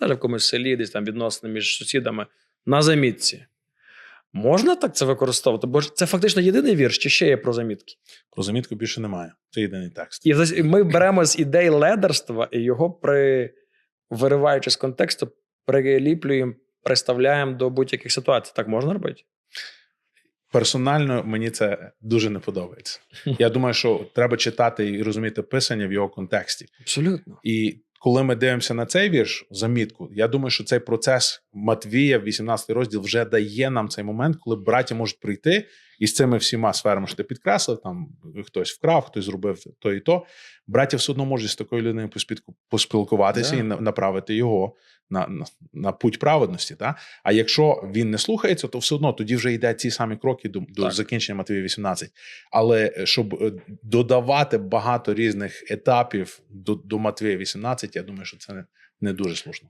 навіть в якомусь селі, десь там відносини між сусідами на замітці. Можна так це використовувати? Бо це фактично єдиний вірш, чи ще є про замітки? Про замітку більше немає. Це єдиний текст. І ми беремо з ідей ледерства і його, при, вириваючи з контексту, приліплюємо, приставляємо до будь-яких ситуацій. Так можна робити? Персонально мені це дуже не подобається. Я думаю, що треба читати і розуміти писання в його контексті. Абсолютно. І коли ми дивимося на цей вірш, замітку, я думаю, що цей процес Матвія, 18 розділ, вже дає нам цей момент, коли браті можуть прийти і з цими всіма сферами, що ти підкреслив, там хтось вкрав, хтось зробив то і то. Браті все одно можуть з такою людиною поспілку- поспілкуватися Да. і направити його на, на, на путь праведності. Та? А якщо він не слухається, то все одно тоді вже йде ці самі кроки до, до закінчення Матвія 18. Але е, щоб е, додавати багато різних етапів до, до Матвія 18, я думаю, що це не, не дуже слушно.